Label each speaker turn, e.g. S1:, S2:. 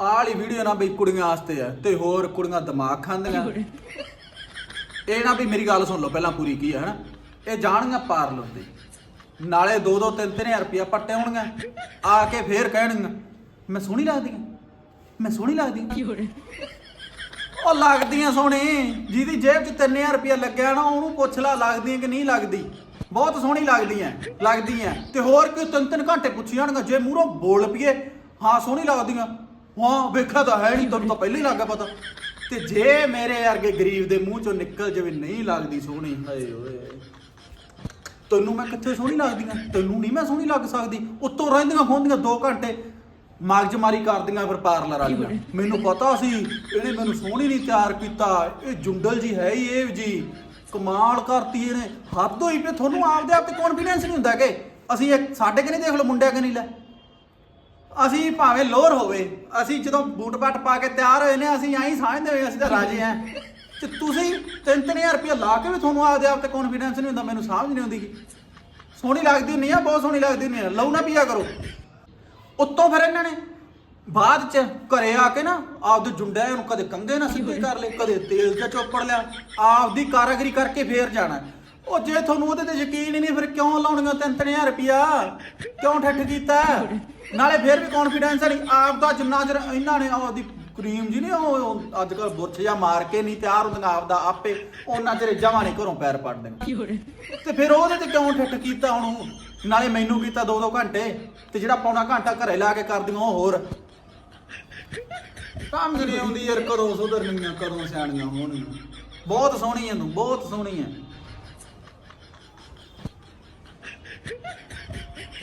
S1: ਆਹ ਵਾਲੀ ਵੀਡੀਓ ਨਾ ਬਈ ਕੁੜੀਆਂ ਵਾਸਤੇ ਆ ਤੇ ਹੋਰ ਕੁੜੀਆਂ ਦਿਮਾਗ ਖਾਂਦੀਆਂ। ਇਹ ਨਾ ਵੀ ਮੇਰੀ ਗੱਲ ਸੁਣ ਲਓ ਪਹਿਲਾਂ ਪੂਰੀ ਕੀ ਹੈ ਹਨਾ? ਇਹ ਜਾਣਗੀਆਂ ਪਾਰਲਰ ਦੇ ਨਾਲੇ 2-2 3-3000 ਰੁਪਇਆ ਪੱਟੇ ਹੋਣਗੇ ਆ ਕੇ ਫੇਰ ਕਹਿਣਗੀਆਂ ਮੈਂ ਸੋਹਣੀ ਲੱਗਦੀ ਹਾਂ ਮੈਂ ਸੋਹਣੀ ਲੱਗਦੀ ਹਾਂ ਉਹ ਲੱਗਦੀਆਂ ਸੋਹਣੀ ਜਿਹਦੀ ਜੇਬ 'ਚ 3000 ਰੁਪਇਆ ਲੱਗਿਆ ਨਾ ਉਹਨੂੰ ਪੁੱਛ ਲੈ ਲੱਗਦੀਆਂ ਕਿ ਨਹੀਂ ਲੱਗਦੀ। ਬਹੁਤ ਸੋਹਣੀ ਲੱਗਦੀਆਂ ਲੱਗਦੀਆਂ ਤੇ ਹੋਰ ਕਿ ਤਿੰਨ ਤਿੰਨ ਘੰਟੇ ਪੁੱਛੀ ਜਾਣਗਾ ਜੇ ਮੂਹਰੋਂ ਬੋਲ ਪਈਏ ਹਾਂ ਸੋਹਣੀ ਲੱਗਦੀਆਂ। ਹਾਂ ਵੇਖਿਆ ਤਾਂ ਹੈ ਨਹੀਂ ਤੁਹਾਨੂੰ ਤਾਂ ਪਹਿਲਾਂ ਹੀ ਲੱਗਾ ਪਤਾ। ਤੇ ਜੇ ਮੇਰੇ ਵਰਗੇ ਗਰੀਬ ਦੇ ਮੂੰਹ ਚੋਂ ਨਿਕਲ ਜਾਵੇ ਨਹੀਂ ਲੱਗਦੀ ਸੋਹਣੀ। ਹਾਏ ਓਏ। ਤੈਨੂੰ ਮੈਂ ਕਿੱਥੇ ਸੋਹਣੀ ਲੱਗਦੀ ਆ ਤੈਨੂੰ ਨਹੀਂ ਮੈਂ ਸੋਹਣੀ ਲੱਗ ਸਕਦੀ। ਉੱਤੋਂ ਰਹਿੰਦੀਆਂ ਖੋਂਦੀਆਂ 2 ਘੰਟੇ ਮਗਜਮਾਰੀ ਕਰਦੀਆਂ ਫਿਰ ਪਾਰਲਰ ਵਾਲੀਆਂ ਮੈਨੂੰ ਪਤਾ ਸੀ ਇਹਨੇ ਮੈਨੂੰ ਸੋਹਣੀ ਨਹੀਂ ਤਿਆਰ ਕੀਤਾ। ਇਹ ਜੁੰਡਲ ਜੀ ਹੈ ਹੀ ਇਹ ਜੀ। ਕਮਾਲ ਕਰਤੀ ਇਹਨੇ। ਹੱਦ ਹੋਈ ਪਈ ਤੁਹਾਨੂੰ ਆਪਦੇ ਆਪ ਤੇ ਕੌਨਫੀਡੈਂਸ ਨਹੀਂ ਹੁੰਦਾ ਕਿ ਅਸੀਂ ਇੱਕ ਸਾਡੇ ਕਿ ਨਹੀਂ ਦੇਖ ਲਓ ਮੁੰਡਿਆਂ ਕਿ ਨਹੀਂ ਲੈ। ਅਸੀਂ ਭਾਵੇਂ ਲੋਅਰ ਹੋਵੇ, ਅਸੀਂ ਜਦੋਂ ਬੂਟ ਬਾਟ ਪਾ ਕੇ ਤਿਆਰ ਹੋਏ ਨੇ, ਅਸੀਂ ਐਂ ਸਮਝਦੇ ਹੋਏ ਅਸੀਂ ਤਾਂ ਰਾਜੇ ਆਂ ਤੇ ਤੁਸੀਂ 3-3000 ਰੁਪਏ ਲਾ ਕੇ ਵੀ ਤੁਹਾਨੂੰ ਆਪਦੇ ਆਪ ਤੇ ਕੌਨਫੀਡੈਂਸ ਨਹੀਂ ਹੁੰਦਾ, ਮੈਨੂੰ ਸਮਝ ਨਹੀਂ ਆਉਂਦੀ। ਸੋਹਣੀ ਲੱਗਦੀ ਨਹੀਂ ਆ, ਬਹੁਤ ਸੋਹਣੀ ਲੱਗਦੀ ਨਹੀਂ ਆ। ਲਊ ਨਾ ਪੀਆ ਕਰੋ। ਉੱਤੋਂ ਫਿਰ ਇਹਨਾਂ ਨੇ ਬਾਅਦ ਚ ਘਰੇ ਆ ਕੇ ਨਾ ਆਪਦੇ ਜੁੰਡਿਆਂ ਨੂੰ ਕਦੇ ਕੰਗੇ ਨਾਲ ਸਿੱਧੇ ਕਰ ਲਏ, ਕਦੇ ਤੇਲ ਚ ਚੋਪੜ ਲਿਆ, ਆਪਦੀ ਕਾਰਾਗਰੀ ਕਰਕੇ ਫੇਰ ਜਾਣਾ। ਉਹ ਜੇ ਤੁਹਾਨੂੰ ਉਹਦੇ ਤੇ ਯਕੀਨ ਹੀ ਨਹੀਂ, ਫਿਰ ਕਿਉਂ ਲਾਉਣੀਆਂ 3-3000 ਰੁਪਿਆ ਕਿਉਂ ਠੱਠ ਕੀਤਾ? ਨਾਲੇ ਫੇਰ ਵੀ ਕੌਨਫੀਡੈਂਸ ਨਹੀਂ ਆਪ ਦਾ ਜਿੰਨਾ ਚਿਰ ਇਹਨਾਂ ਨੇ ਆਪਦੀ ਕਰੀਮ ਜੀ ਨੇ ਉਹ ਅੱਜ ਕੱਲ ਬੁੱਛ ਜਾਂ ਮਾਰ ਕੇ ਨਹੀਂ ਤਿਆਰ ਹੁੰਦੀਆਂ ਆਪਦਾ ਆਪੇ ਉਹਨਾਂ ਚਿਰ ਜਮਾਂ ਨਹੀਂ ਘਰੋਂ ਪੈਰ ਪੜਦੇ ਤੇ ਫਿਰ ਉਹਦੇ ਤੇ ਕਿਉਂ ਠੱਠ ਕੀਤਾ ਹੁਣ? ਨਾਲੇ ਮੈਨੂੰ ਕੀਤਾ 2-2 ਘੰਟੇ ਤੇ ਜਿਹੜਾ ਪੌਣਾ ਘੰਟਾ ਘਰੇ ਲਾ ਕੇ ਕਰਦੀਆਂ ਉਹ ਹੋਰ। ਕੰਮ ਨਹੀਂ ਆਉਂਦੀ ਯਾਰ ਕਦੋਂ ਸੁਧਰਨੀਆਂ ਕਦੋਂ ਸਿਆਣੀਆਂ ਹੋਣਗੀਆਂ। ਬਹੁਤ ਸੋਹਣੀ ਐ ਤੂੰ ਬਹੁਤ ਸੋਹਣੀ ਐ